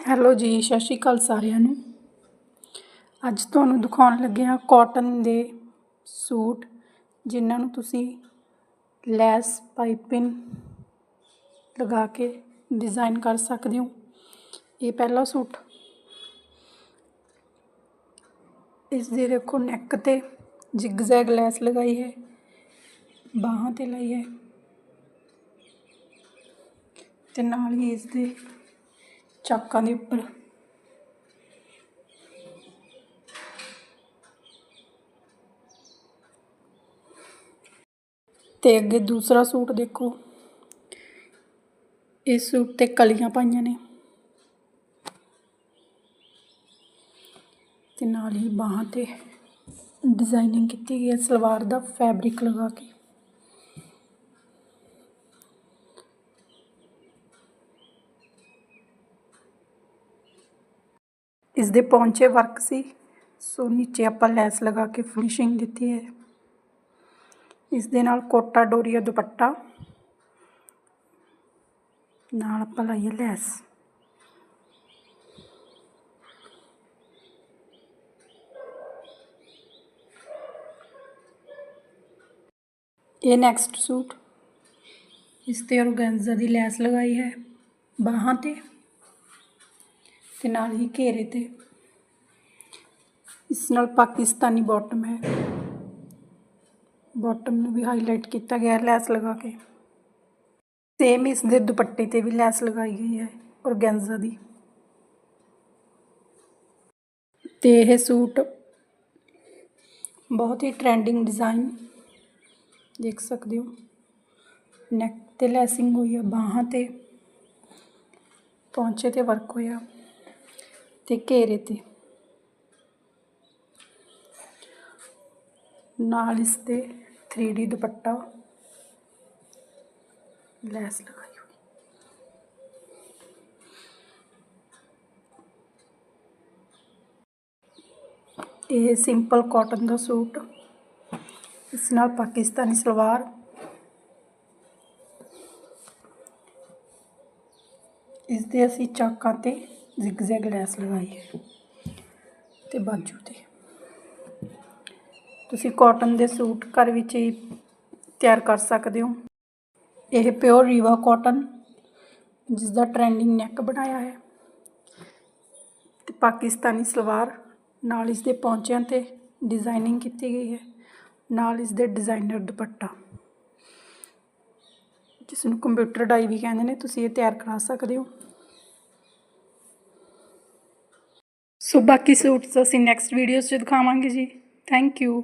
Hello ਜੀ, ਸਤਿ ਸ਼੍ਰੀ ਅਕਾਲ ਸਾਰਿਆਂ ਨੂੰ। ਅੱਜ ਤੁਹਾਨੂੰ ਦਿਖਾਉਣ ਲੱਗੇ ਹਾਂ ਕਾਟਨ ਦੇ ਸੂਟ, ਜਿਨ੍ਹਾਂ ਨੂੰ ਤੁਸੀਂ ਲੈਸ ਪਾਈਪਿੰਗ ਲਗਾ ਕੇ ਡਿਜ਼ਾਈਨ ਕਰ ਸਕਦੇ ਹੋ। ਇਹ ਪਹਿਲਾ ਸੂਟ। ਇਸ ਦੇ ਦੇਖੋ ਨੈਕ ਤੇ ਜਿਗਜ਼ੈਗ ਲੈਸ ਲਗਾਈ ਹੈ, ਬਾਹਾਂ ਤੇ ਲਈ ਹੈ ਤੇ ਨਾਲ ਹੀ ਇਸ ਦੇ ਚਾਕਾਂ ਦੇ ਉੱਪਰ। ਤੇ ਅੱਗੇ ਦੂਸਰਾ ਸੂਟ ਦੇਖੋ। ਇਸ ਸੂਟ ਤੇ ਕਲੀਆਂ ਪਾਈਆਂ ਨੇ। ਤੇ ਨਾਲ ਹੀ ਬਾਹਾਂ ਤੇ ਡਿਜ਼ਾਈਨਿੰਗ ਕੀਤੀ ਗਈ ਹੈ, ਸਲਵਾਰ ਦਾ ਫੈਬਰਿਕ ਲਗਾ ਕੇ। ਇਸ ਦੇ ਪੌਂਚੇ ਵਰਕ ਸੀ, ਸੋ ਨੀਚੇ ਆਪਾਂ ਲੈਸ ਲਗਾ ਕੇ ਫਿਨਿਸ਼ਿੰਗ ਦਿੱਤੀ ਹੈ। ਇਸ ਦੇ ਨਾਲ ਕੋਟਾ ਡੋਰੀਆ ਦੁਪੱਟਾ, ਨਾਲ ਆਪਾਂ ਲਾਈਏ ਲੈਸ। ਇਹ ਨੈਕਸਟ ਸੂਟ ਇਸ ਤੇ ਔਰਗੈਂਜ਼ਾ ਦੀ ਲੈਸ ਲਗਾਈ ਹੈ, ਬਾਹਾਂ ਤੇ। ਤੇ ਨਾਲ ਹੀ ਘੇਰੇ ਤੇ। ਇਸ ਨਾਲ ਪਾਕਿਸਤਾਨੀ ਬਾਟਮ ਹੈ। ਬਾਟਮ ਨੂੰ ਵੀ ਹਾਈਲਾਈਟ ਕੀਤਾ ਗਿਆ ਲੈਸ ਲਗਾ ਕੇ। ਸੇਮ ਇਸ ਦੇ ਦੁਪੱਟੇ ਤੇ ਵੀ ਲੈਸ ਲਗਾਈ ਗਈ ਹੈ ਔਰਗੈਂਜ਼ਾ ਦੀ। ਤੇ ਇਹ ਸੂਟ ਬਹੁਤ ਹੀ ਟ੍ਰੈਂਡਿੰਗ ਡਿਜ਼ਾਈਨ ਦੇਖ ਸਕਦੇ ਹੋ। ਨੈਕ ਤੇ ਲੈਸਿੰਗ ਹੋਈ ਹੈ ਬਾਹਾਂ ਤੇ, ਪੌਂਚੇ ਤੇ ਵਰਕ ਹੋਇਆ। ਤੇ ਘੇਰੇ ਤੇ। ਨਾਲ ਇਸ ਦੇ 3D ਦੁਪੱਟਾ। ਲੈਸ ਲਗਾਈ ਹੋਈ। ਇਹ ਸਿੰਪਲ ਕਾਟਨ ਦਾ ਸੂਟ। ਇਸ ਨਾਲ ਪਾਕਿਸਤਾਨੀ ਸਲਵਾਰ। ਇਸ ਦੇ ਅਸੀਂ ਚਾਕਾਂ ਤੇ ਜ਼ਿਗਜ਼ੈਗ ਲੈਸ ਲਗਾਈ ਹੈ ਤੇ ਬਾਜੂ ਤੇ ਤੁਸੀਂ ਕਾਟਨ ਦੇ ਸੂਟ ਘਰ ਵਿੱਚ ਹੀ ਤਿਆਰ ਕਰ ਸਕਦੇ ਹੋ। ਇਹ ਪਿਓਰ ਰੀਵਾ ਕਾਟਨ ਜਿਸ ਦਾ ਟ੍ਰੈਂਡਿੰਗ ਨੈਕ ਬਣਾਇਆ ਹੈ। ਤੇ ਪਾਕਿਸਤਾਨੀ ਸਲਵਾਰ ਨਾਲ ਇਸ ਦੇ ਪੌਂਚਿਆਂ ਤੇ ਡਿਜ਼ਾਈਨਿੰਗ ਕੀਤੀ ਗਈ ਹੈ। ਨਾਲ ਇਸ ਦੇ ਡਿਜ਼ਾਈਨਰ ਦੁਪੱਟਾ। ਜਿਸ ਨੂੰ ਕੰਪਿਊਟਰ ਡਾਈ ਵੀ ਕਹਿੰਦੇ ਨੇ, ਤੁਸੀਂ ਇਹ ਤਿਆਰ ਕਰਾ ਸਕਦੇ ਹੋ। ਸੋ ਬਾਕੀ ਸੂਟਸ ਅਸੀਂ ਨੈਕਸਟ ਵੀਡੀਓਜ਼ 'ਚ ਦਿਖਾਵਾਂਗੇ ਜੀ। Thank you